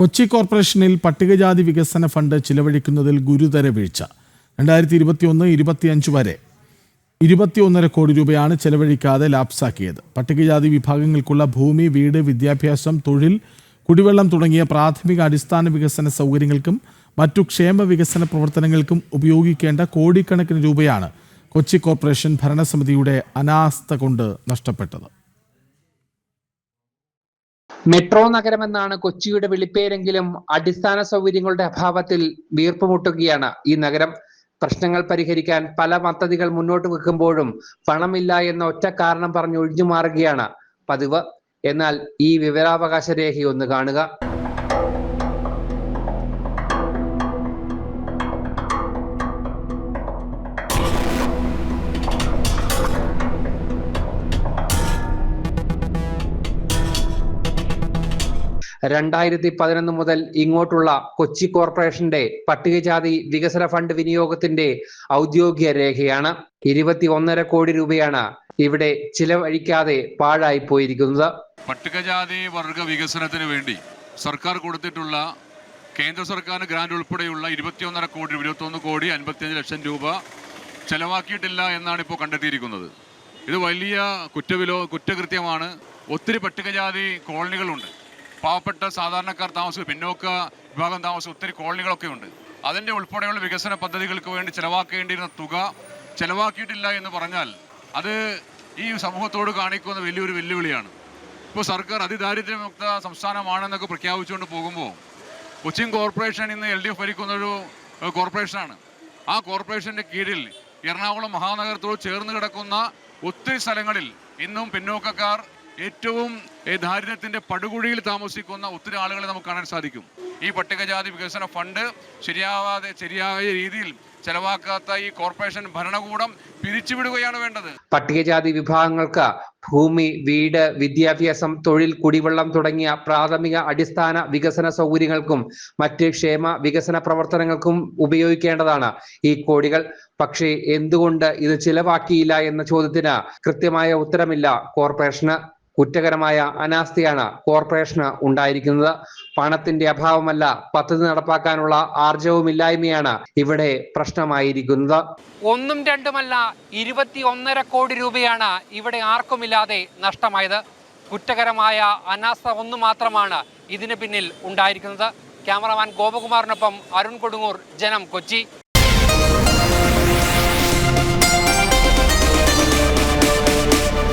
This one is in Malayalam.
കൊച്ചി കോർപ്പറേഷനിൽ പട്ടികജാതി വികസന ഫണ്ട് ചിലവഴിക്കുന്നതിൽ ഗുരുതര വീഴ്ച. രണ്ടായിരത്തി ഇരുപത്തിയൊന്ന് ഇരുപത്തിയഞ്ച് വരെ ഇരുപത്തിയൊന്നര കോടി രൂപയാണ് ചെലവഴിക്കാതെ ലാപ്സാക്കിയത്. പട്ടികജാതി വിഭാഗങ്ങൾക്കുള്ള ഭൂമി വീട് വിദ്യാഭ്യാസം തൊഴിൽ കുടിവെള്ളം തുടങ്ങിയ പ്രാഥമിക അടിസ്ഥാന വികസന സൗകര്യങ്ങൾക്കും മറ്റു ക്ഷേമ വികസന പ്രവർത്തനങ്ങൾക്കും ഉപയോഗിക്കേണ്ട കോടിക്കണക്കിന് രൂപയാണ് കൊച്ചി കോർപ്പറേഷൻ ഭരണസമിതിയുടെ അനാസ്ഥ കൊണ്ട് നഷ്ടപ്പെട്ടത്. മെട്രോ നഗരമെന്നാണ് കൊച്ചിയുടെ വിളിപ്പേരെങ്കിലും അടിസ്ഥാന സൗകര്യങ്ങളുടെ അഭാവത്തിൽ വീർപ്പുമുട്ടുകയാണ് ഈ നഗരം. പ്രശ്നങ്ങൾ പരിഹരിക്കാൻ പല പദ്ധതികൾ മുന്നോട്ട് വെക്കുമ്പോഴും പണമില്ല എന്ന ഒറ്റ കാരണം പറഞ്ഞ് ഒഴിഞ്ഞു മാറുകയാണ് പതിവ്. എന്നാൽ ഈ വിവരാവകാശ രേഖയൊന്ന് കാണുക. രണ്ടായിരത്തി പതിനൊന്ന് മുതൽ ഇങ്ങോട്ടുള്ള കൊച്ചി കോർപ്പറേഷന്റെ പട്ടികജാതി വികസന ഫണ്ട് വിനിയോഗത്തിന്റെ ഔദ്യോഗിക രേഖയാണ്. ഇരുപത്തി ഒന്നര കോടി രൂപയാണ് ഇവിടെ ചിലവഴിക്കാതെ പാഴായി പോയിരിക്കുന്നത്. പട്ടികജാതി വർഗ വികസനത്തിന് വേണ്ടി സർക്കാർ കൊടുത്തിട്ടുള്ള കേന്ദ്ര സർക്കാർ ഗ്രാന്റ് ഉൾപ്പെടെയുള്ള ഇരുപത്തിയൊന്നര കോടി ഇരുപത്തൊന്ന് കോടി അൻപത്തിയഞ്ച് ലക്ഷം രൂപ ചെലവാക്കിയിട്ടില്ല എന്നാണ് ഇപ്പോൾ കണ്ടെത്തിയിരിക്കുന്നത്. ഇത് വലിയ കുറ്റവിലോ കുറ്റകൃത്യമാണ്. ഒത്തിരി പട്ടികജാതി കോളനികളുണ്ട്. പാവപ്പെട്ട സാധാരണക്കാർ താമസിക്കുന്ന പിന്നോക്ക വിഭാഗം താമസം ഒത്തിരി കോളനികളൊക്കെ ഉണ്ട്. അതിന്റെ ഉൾപ്പെടെയുള്ള വികസന പദ്ധതികൾക്ക് വേണ്ടി ചിലവാക്കേണ്ടിയിരുന്ന തുക ചിലവാക്കിയിട്ടില്ല എന്ന് പറഞ്ഞാൽ അത് ഈ സമൂഹത്തോട് കാണിക്കുന്ന വലിയൊരു വെല്ലുവിളിയാണ്. ഇപ്പോൾ സർക്കാർ അതിദാരിദ്ര്യമുക്ത സംസ്ഥാനമാണെന്നൊക്കെ പ്രഖ്യാപിച്ചുകൊണ്ട് പോകുമ്പോൾ കൊച്ചിൻ കോർപ്പറേഷൻ ഇന്ന് എൽ ഡി എഫ് ഭരിക്കുന്നൊരു കോർപ്പറേഷനാണ്. ആ കോർപ്പറേഷന്റെ കീഴിൽ എറണാകുളം മഹാനഗരത്തോട് ചേർന്ന് കിടക്കുന്ന ഒത്തിരി സ്ഥലങ്ങളിൽ ഇന്നും പിന്നോക്കക്കാർ ഏറ്റവും ദാരിദ്ര്യത്തിന്റെ പടുകുഴിയിൽ താമസിക്കുന്ന ഒത്തിരി ആളുകളെ നമുക്ക് കാണാൻ സാധിക്കും. ഈ പട്ടികജാതി വികസന ഫണ്ട് ശരിയാവാതെ ശരിയായ രീതിയിൽ ചെലവാക്കാത്ത ഈ കോർപ്പറേഷൻ ഭരണകൂടം പിരിച്ചുവിടുകയാണ് വേണ്ടത്. പട്ടികജാതി വിഭാഗങ്ങൾക്ക് ഭൂമി വീട് വിദ്യാഭ്യാസം തൊഴിൽ കുടിവെള്ളം തുടങ്ങിയ പ്രാഥമിക അടിസ്ഥാന വികസന സൗകര്യങ്ങൾക്കും മറ്റ് ക്ഷേമ വികസന പ്രവർത്തനങ്ങൾക്കും ഉപയോഗിക്കേണ്ടതാണ്. ഈ കോടികൾ പക്ഷേ എന്തുകൊണ്ട് ഇത് ചിലവാക്കിയില്ല എന്ന ചോദ്യത്തിന് കൃത്യമായ ഉത്തരമില്ല കോർപ്പറേഷന്. കുറ്റകരമായ അനാസ്ഥയാണ് കോർപ്പറേഷന് ഉണ്ടായിരിക്കുന്നത്. പണത്തിന്റെ അഭാവമല്ല പദ്ധതി നടപ്പാക്കാനുള്ള ആർജവുമില്ലായ്മയാണ് ഇവിടെ പ്രശ്നമായിരിക്കുന്നത്. ഒന്നും രണ്ടുമല്ല ഇരുപത്തി ഒന്നര കോടി രൂപയാണ് ഇവിടെ ആർക്കുമില്ലാതെ നഷ്ടമായത്. കുറ്റകരമായ അനാസ്ഥ ഒന്നു മാത്രമാണ് ഇതിന് പിന്നിൽ ഉണ്ടായിരിക്കുന്നത്. ക്യാമറമാൻ ഗോപകുമാറിനൊപ്പം അരുൺ കൊടുങ്ങൂർ ജനം കൊച്ചി.